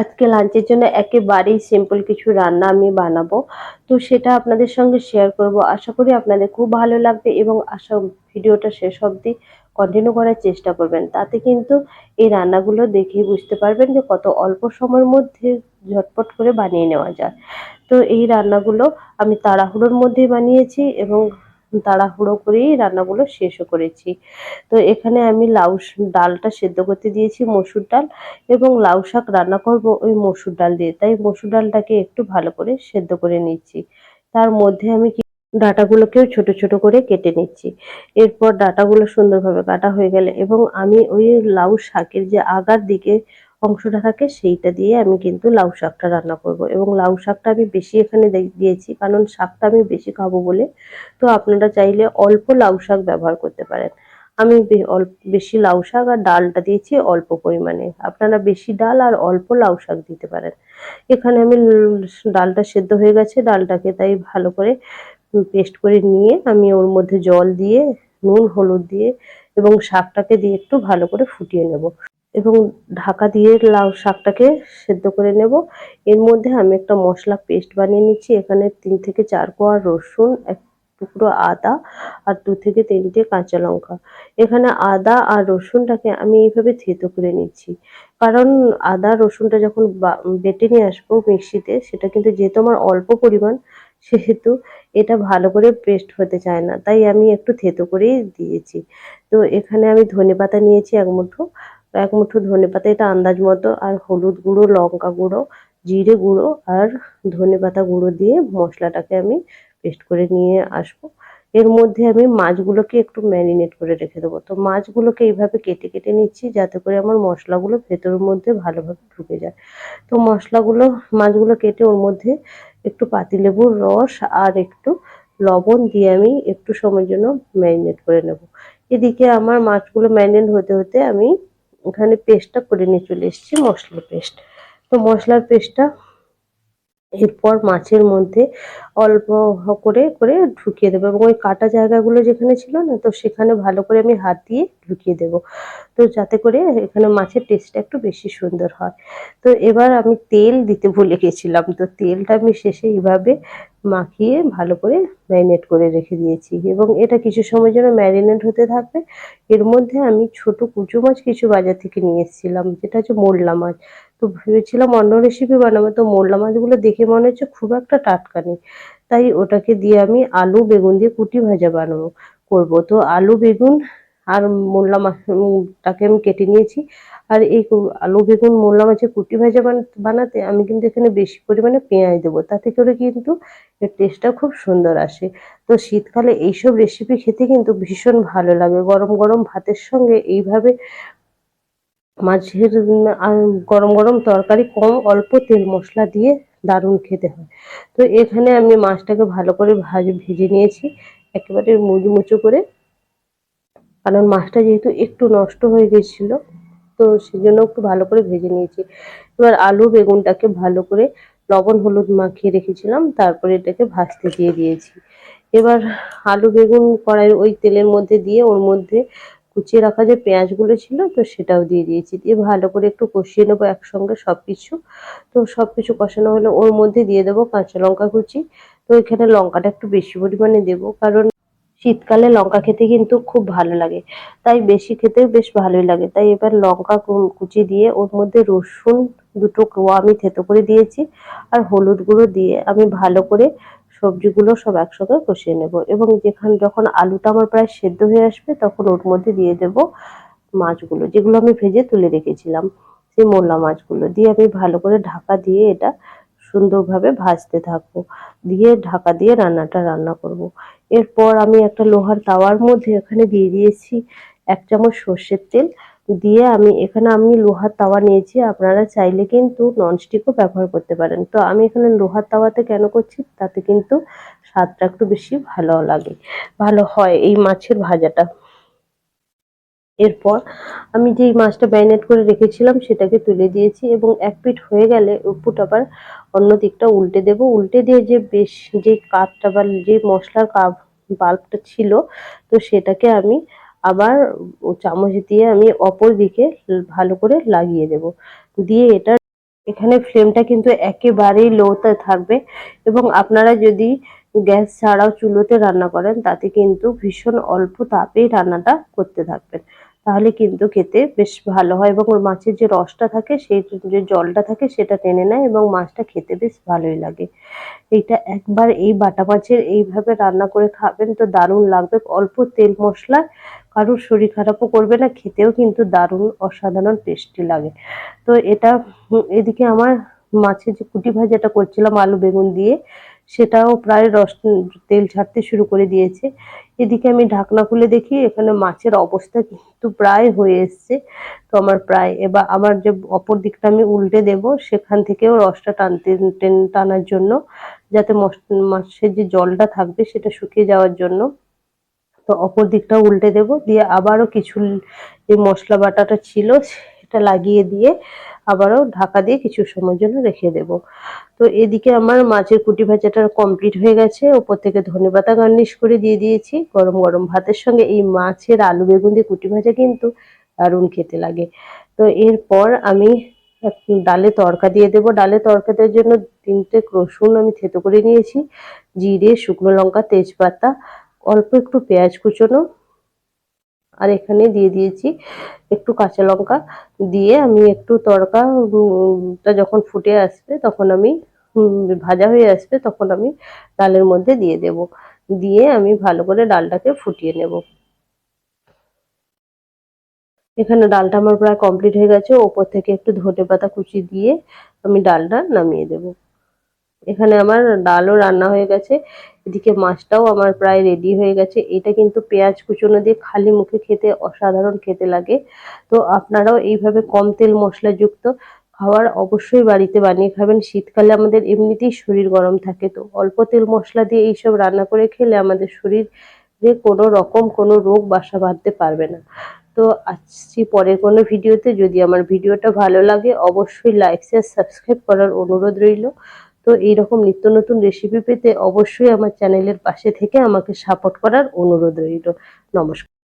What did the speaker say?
আজকে লাঞ্চের জন্য একেবারেই সিম্পল কিছু রান্না আমি বানাবো। তো সেটা আপনাদের সঙ্গে শেয়ার করব। আশা করি আপনাদের খুব ভালো লাগবে এবং আশা ভিডিওটা শেষ অবধি কন্টিনিউ করার চেষ্টা করবেন। তাতে কিন্তু এই রান্নাগুলো দেখেই বুঝতে পারবেন যে কত অল্প সময়ের মধ্যে ঝটপট করে বানিয়ে নেওয়া যায়। তো এই রান্নাগুলো আমি তাড়াহুড়োর মধ্যেই বানিয়েছি এবং তাড়াহুড়ো করেই রান্নাগুলো শেষও করেছি। তো এখানে আমি লাউ ডালটা সেদ্ধ করতে দিয়েছি, মসুর ডাল এবং লাউ শাক রান্না করব ওই মসুর ডাল দিয়ে। তাই মসুর ডালটাকে একটু ভালো করে সেদ্ধ করে নিচ্ছি। তার মধ্যে আমি ডাটাগুলোকেও ছোট ছোট করে কেটে নিচ্ছি। এরপর ডাটাগুলো সুন্দরভাবে কাটা হয়ে গেলে এবং আমি ওই লাউ শাকের যে আগার দিকে অংশটা থাকে সেইটা দিয়ে আমি কিন্তু লাউ শাকটা রান্না করব। এবং লাউ শাকটা আমি বেশি এখানে দিয়েছি, কারণ শাকটা আমি বেশি খাব বলে। তো আপনারা চাইলে অল্প লাউ শাক ব্যবহার করতে পারেন। আমি বেশি লাউ শাক আর ডালটা দিয়েছি অল্প পরিমাণে। আপনারা বেশি ডাল আর অল্প লাউ শাক দিতে পারেন। এখানে আমি ডালটা সেদ্ধ হয়ে গেছে, ডালটাকে তাই ভালো করে পেস্ট করে নিয়ে আমি ওর মধ্যে জল দিয়ে, নুন, হলুদ দিয়ে এবং শাকটাকে দিয়ে একটু ভালো করে ফুটিয়ে নেব। এবং ঢাকা দিয়ে লাউ শাকটাকে সেদ্ধ করে নেব। এর মধ্যে আমি একটা মশলা পেস্ট বানিয়ে নিচ্ছি। এখানে তিন থেকে চার কোয়া রসুন, এক টুকরো আদা আর দু থেকে তিনটে কাঁচা লঙ্কা। এখানে আদা আর রসুনটাকে আমি এইভাবে থেতো করে নিচ্ছি। কারণ আদা, রসুনটা যখন বেটে নিয়ে আসব মিক্সিতে, সেটা কিন্তু যেহেতু আমার অল্প পরিমাণ, সেহেতু এটা ভালো করে পেস্ট হতে চায় না। তাই আমি একটু থেতো করেই দিয়েছি। তো এখানে আমি ধনে পাতা নিয়েছি এক মুঠো এক মুঠো ধনে পাতা এটা আন্দাজ মতো, আর হলুদ গুঁড়ো, লঙ্কা গুঁড়ো, জিরে গুঁড়ো আর ধনে পাতা গুঁড়ো দিয়ে মশলাটাকে আমি পেস্ট করে নিয়ে আসব। এর মধ্যে আমি মাছগুলোকে একটু ম্যারিনেট করে রেখে দেবো। তো মাছগুলোকে এইভাবে কেটে কেটে নিচ্ছি যাতে করে আমার মশলাগুলো ভেতরের মধ্যে ভালোভাবে ঢুকে যায়। তো মশলাগুলো, মাছগুলো কেটে ওর মধ্যে একটু পাতিলেবুর রস আর একটু লবণ দিয়ে আমি একটু সময়ের জন্য ম্যারিনেট করে নেব। এদিকে আমার মাছগুলো ম্যারিনেট হতে হতে আমি ওখানে পেস্টটা করে নিয়ে চলে এসেছি মশলার পেস্ট তো মশলার পেস্টটা এরপর মাছের মধ্যে অল্প করে করে ঢুকিয়ে দেবো। এবং ওই কাটা জায়গাগুলো যেখানে ছিল না, তো সেখানে ভালো করে আমি হাত দিয়ে ঢুকিয়ে দেব। তো যাতে করে এখানে মাছের টেস্টটা একটু বেশি সুন্দর হয়। তো এবার আমি তেল দিতে ভুলে গেছিলাম, তো তেলটা আমি শেষে এইভাবে মাখিয়ে ভালো করে ম্যারিনেট করে রেখে দিয়েছি। এবং এটা কিছু সময় জন্য ম্যারিনেট হতে থাকবে। এর মধ্যে আমি ছোট কুচু মাছ কিছু বাজার থেকে নিয়ে এসেছিলাম, যেটা হচ্ছে মোরলা মাছ। তো ভেবেছিলাম অন্য রেসিপি বানাবো। তো মোল্লা মাছগুলো দেখে মনে হচ্ছে খুব একটা টাটকা নেই তাই ওটাকে দিয়ে আমি আলু, বেগুন দিয়ে কুটি ভাজা বানাবো, করব। তো আলু, বেগুন আর মোল্লা মাছটাকে আমি কেটে নিয়েছি। আর এই আলু, বেগুন, মোল্লা মাছের কুটি ভাজা বানাতে আমি কিন্তু এখানে বেশি পরিমাণে পেঁয়াজ দেবো। তাতে করে কিন্তু এর টেস্টটা খুব সুন্দর আসে। তো শীতকালে এইসব রেসিপি খেতে কিন্তু ভীষণ ভালো লাগে। গরম গরম ভাতের সঙ্গে এইভাবে মাছের গরম গরম তরকারি কম, অল্প তেল মশলা দিয়ে দারুণ খেতে হয়। তো এখানে আমি মাছটাকে ভালো করে ভাজ, ভেজে নিয়েছি, একেবারে মুচমুচো করে। কারণ মাছটা যেহেতু একটু নষ্ট হয়ে গেছিল, তো সেজন্য একটু ভালো করে ভেজে নিয়েছি। এবার আলু বেগুনটাকে ভালো করে লবণ হলুদ মাখিয়ে রেখেছিলাম, তারপরে এটাকে ভাজতে দিয়ে দিয়েছি। এবার আলু বেগুন কড়াই ওই তেলের মধ্যে দিয়ে, ওর মধ্যে কুচিয়ে রাখা যে পেঁয়াজগুলো ছিল, তো সেটাও দিয়ে দিয়েছি। দিয়ে ভালো করে একটু কষিয়ে নেব একসঙ্গে সব কিছু তো সব কিছু কষানো হলে ওর মধ্যে দিয়ে দেবো কাঁচা লঙ্কা কুচি। তো এখানে লঙ্কাটা একটু বেশি পরিমাণে দেবো, কারণ শীতকালে লঙ্কা খেতে কিন্তু খুব ভালো লাগে। তাই বেশি খেতে বেশ ভালোই লাগে। তাই এবার লঙ্কা কুচি দিয়ে ওর মধ্যে রসুন দুটো কোয়া আমি থেতো করে দিয়েছি, আর হলুদ গুঁড়ো দিয়ে আমি ভালো করে সবজিগুলো সব একসঙ্গে কষিয়ে নেব। এবং যেখানে যখন আলুটা আমার প্রায় সেদ্ধ হয়ে আসবে, তখন ওর মধ্যে দিয়ে দেব মাছগুলো, যেগুলো আমি ভেজে তুলে রেখেছিলাম। সেই মোল্লা মাছগুলো দিয়ে আমি ভালো করে ঢাকা দিয়ে এটা সুন্দরভাবে ভাজতে থাকব। দিয়ে ঢাকা দিয়ে রান্নাটা রান্না করব। এরপর আমি একটা লোহার তাওয়ার মধ্যে এখানে দিয়ে দিয়েছি এক চামচ সর্ষের তেল দিয়ে আমি এখানে আমি লোহার তাওয়া নিয়েছি। আপনারা চাইলে কিন্তু ননস্টিকও ব্যবহার করতে পারেন। তো আমি এখানে লোহার তাওয়াতে কেন করছি? তাতে কিন্তু স্বাদটা একটু বেশি ভালো লাগে। ভালো হয় এই মাছের ভাজাটা। এরপর আমি যেই মাছটা ম্যারিনেট করে রেখেছিলাম সেটাকে তুলে দিয়েছি এবং এক পিঠ হয়ে গেলে উপট আবার অন্য দিকটা উল্টে দেব। উল্টে দিয়ে যে বেশ যে কাপটা বা যে মশলার কাপ, বাল্বটা ছিল, তো সেটাকে আমি আবার চামচ দিয়ে আমি অপর দিকে ভালো করে লাগিয়ে দেব। দিয়ে এটা এখানে ফ্লেমটা কিন্তু একেবারেই লোতে থাকবে এবং আপনারা যদি গ্যাস ছাড়াও চুলোতে রান্না করেন, তাতে কিন্তু ভীষণ অল্প তাপেই রান্নাটা করতে থাকবেন। তাহলে কিন্তু খেতে বেশ ভালো হয় এবং ওর মাছের যে রসটা থাকে, সেই যে জলটা থাকে, সেটা টেনে নেয় এবং মাছটা খেতে বেশ ভালোই লাগে। এইটা একবার এই বাটা মাছের এইভাবে রান্না করে খাবেন তো দারুণ লাগবে। অল্প তেল মশলা কারোর শরীর খারাপও করবে না, খেতেও কিন্তু দারুণ অসাধারণ টেস্টি লাগে। তো এটা এদিকে আমার মাছের যে কুটি ভাজাটা করছিলাম আলু বেগুন দিয়ে, সেটাও প্রায় রস, তেল ছাড়তে শুরু করে দিয়েছে। এদিকে আমি ঢাকনা খুলে দেখি এখানে মাছের অবস্থা কিন্তু প্রায় হয়ে এসছে। তো আমার প্রায়, এবার আমার যে অপর দিকটা আমি উল্টে দেব, সেখান থেকেও রসটা টানতে টানার জন্য, যাতে মাছের যে জলটা থাকবে সেটা শুকিয়ে যাওয়ার জন্য। তো অপর দিকটা উল্টে দেব। দিয়ে আবারও কিছু যে মশলা বাটাটা ছিল, সেটা লাগিয়ে দিয়ে আবারও ঢাকা দিয়ে কিছু সময়ের জন্য রেখে দেব। তো এদিকে আমার মাছের কুটি ভাজাটা কমপ্লিট হয়ে গেছে। ওপর থেকে ধনে পাতা গার্নিশ করে দিয়ে দিয়েছি। গরম গরম ভাতের সঙ্গে এই মাছের আলু বেগুন দিয়ে কুটি ভাজা কিন্তু দারুণ খেতে লাগে। তো এরপর আমি ডালে তরকা দিয়ে দেবো। ডালে তরকা দেওয়ার জন্য তিনটে রসুন আমি থেতো করে নিয়েছি, জিরে, শুকনো লঙ্কা, তেজপাতা অল্প একটু পেঁয়াজ কুচোনো। আর এখানে দিয়ে দিয়েছি একটু কাঁচা লঙ্কা। দিয়ে আমি একটু তড়কাটা যখন ফুটে আসবে তখন আমি ভাজা হয়ে আসবে তখন আমি ডালের মধ্যে দিয়ে দেব। দিয়ে আমি ভালো করে ডালটাকে ফুটিয়ে নেব। এখানে ডালটা আমার প্রায় কমপ্লিট হয়ে গেছে। ওপর থেকে একটু ধনে পাতা কুচি দিয়ে আমি ডালটা নামিয়ে দেব। এখানে আমার ডালও রান্না হয়ে গেছে, এদিকে মাছটাও আমার প্রায় রেডি হয়ে গেছে। এটা কিন্তু পেঁয়াজ কুচনো দিয়ে খালি মুখে খেতে অসাধারণ খেতে লাগে। তো আপনারাও এইভাবে কম তেল মশলাযুক্ত খাবার অবশ্যই বাড়িতে বানিয়ে খাবেন। শীতকালে আমাদের এমনিতেই শরীর গরম থাকে, তো অল্প তেল মশলা দিয়ে এইসব রান্না করে খেলে আমাদের শরীরে কোনো রকম কোনো রোগ বাসা বাঁধতে পারবে না। তো আসছি পরের কোনো ভিডিওতে। যদি আমার ভিডিওটা ভালো লাগে, অবশ্যই লাইক শেয়ার সাবস্ক্রাইব করার অনুরোধ রইল। তো এইরকম নিত্য নতুন রেসিপি পেতে অবশ্যই আমার চ্যানেলের পাশে থেকে আমাকে সাপোর্ট করার অনুরোধ রইল। নমস্কার।